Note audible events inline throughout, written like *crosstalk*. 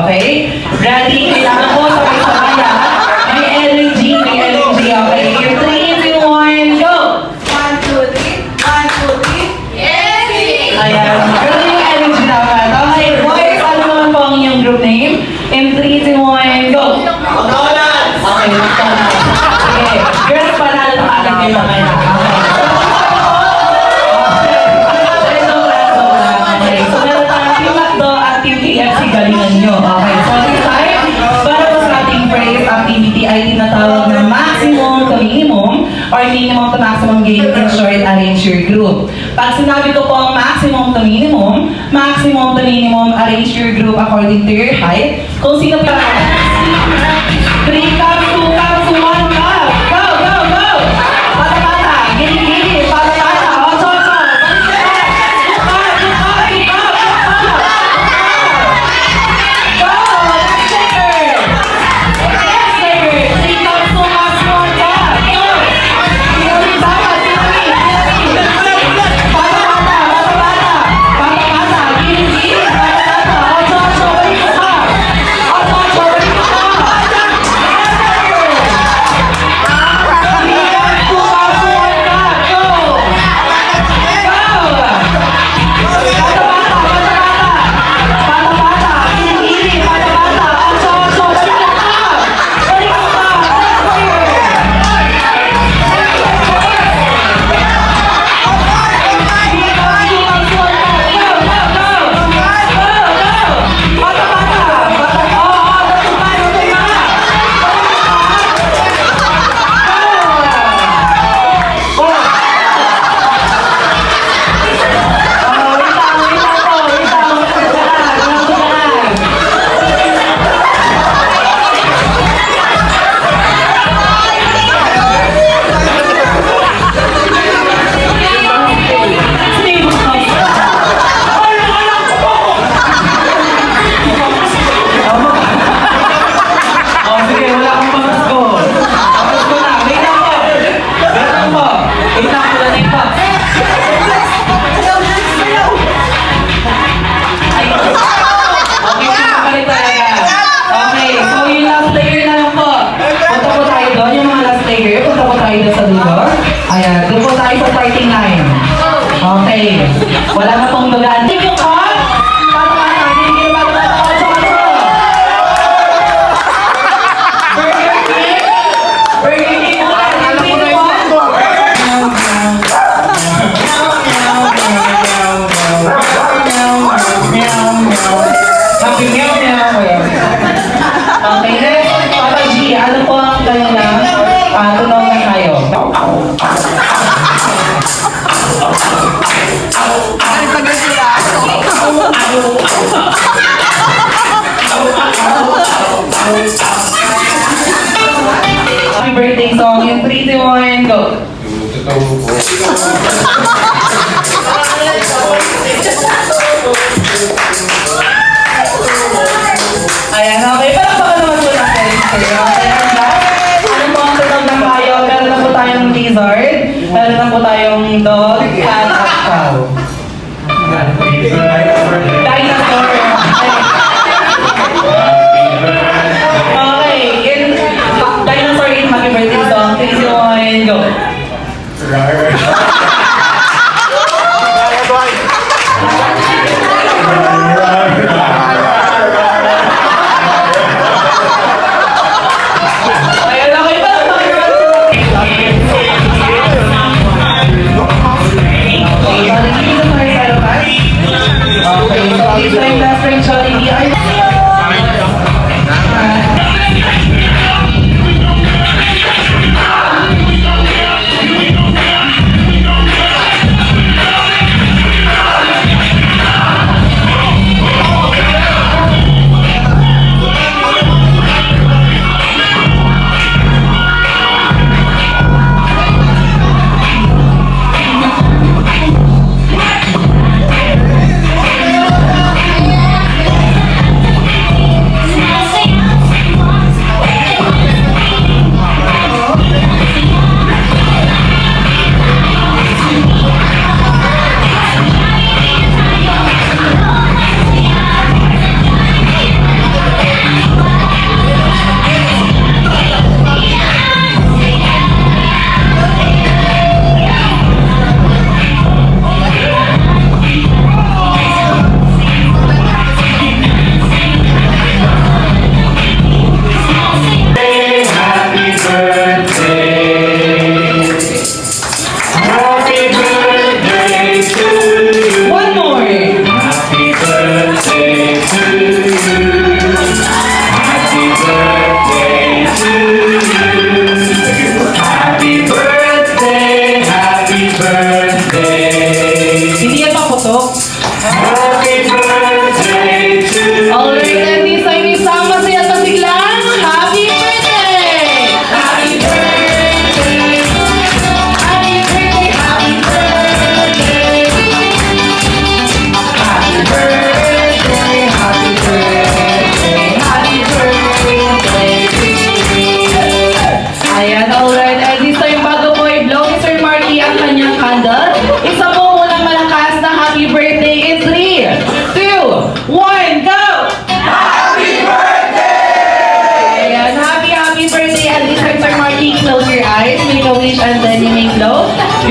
okay? Ready? Kailangan ko sa kaya. May energy, may energy, okay? In 3, 2, 1, go! 1, 2, 3, 1, 2, 3, yes! Ayan, ganun yung energy dapat. Okay, boys, ano naman po ang inyong group name? In 3, 2, 1, go! McDonald's! Okay, McDonald's. Okay, girls, panalo ka lang kayo mga or hindi naman to maximum gain in short arrange your group. Pag sinabi ko po ang maximum to minimum, maximum to minimum arrange your group according to your height. Kung sino pa, *laughs* three Wala ka pong lugaan. Thank you, Kong! Thank you. Happy birthday song in 3, 2, 1, go! *laughs*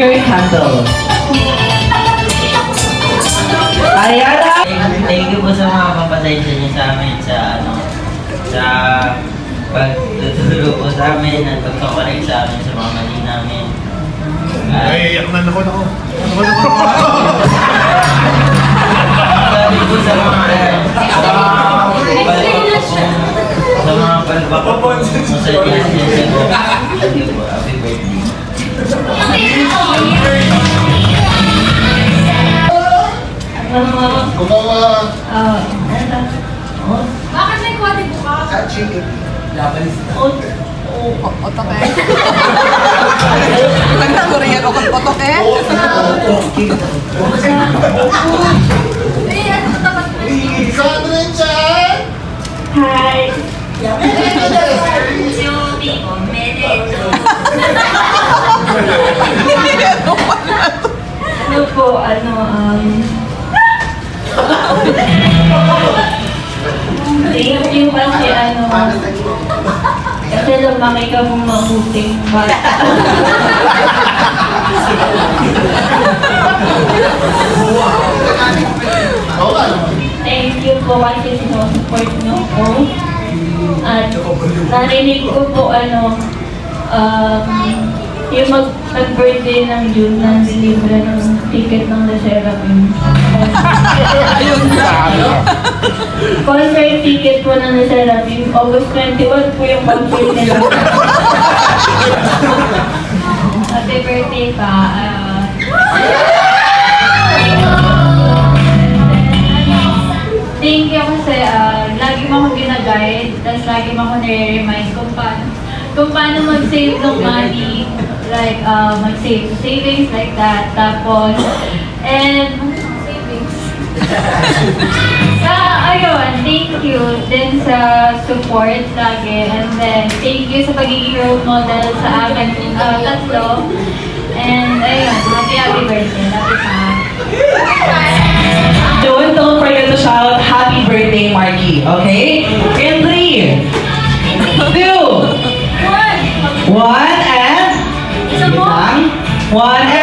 blow your candle. Ayan, ha- Thank you po sa mga kapatensya niyo sa amin sa ano sa pagtuturo po sa amin at pagkakorek sa amin sa mga mali namin. Ay, iyak na ako na ako. Ako na ako. sabi po sa mga sa mga palpak po sa mga palpak po sa siyensya ko. Thank you po. Birthday. Kumawa. Bakit may kwadi bukas? Maganda ko rin yan, okot-otok eh. Eh, po, ano, um... Thank you kasi ano... Kasi lumaki ka mong mabuting bata. Thank you po kasi sinusupport niyo ko. At narinig ko po ano, um, yung mag nag-birthday ng June na deliver ng ticket ng The Seraphim. *laughs* Ayun sabi. Concert ticket po ng The Seraphim. August 21 po yung concert nila. *laughs* Happy birthday pa. ah. Thank you kasi ah, lagi mo ako ginaguide, tapos lagi mo ako nire-remind kung paano, kung paano mag-save ng money, like uh, mag-save savings like that. Tapos, and savings. *laughs* Sa, ayun, thank you din sa support lagi. And then, thank you sa pagiging role model sa amin uh, tatlo. And ayun, happy happy birthday. Happy pa. Don't, don't forget to shout happy birthday, Marky. Okay? In three, two, one, and one.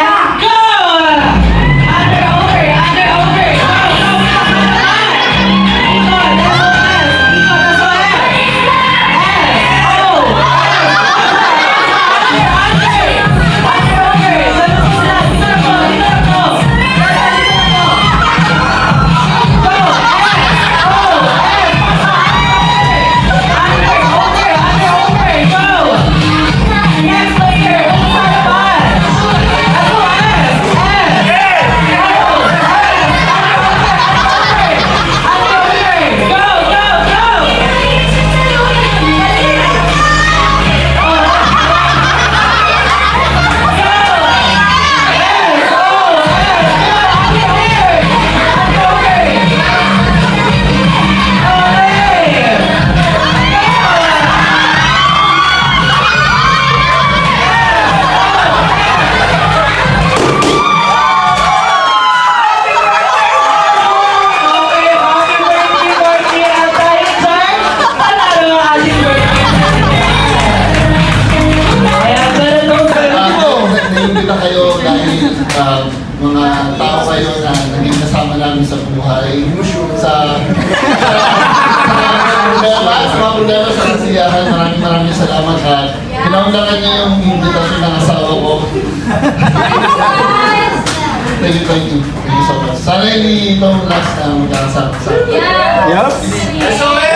Thank you, so much. Sana hindi itong last na magkakasama sa Yeah. Yes.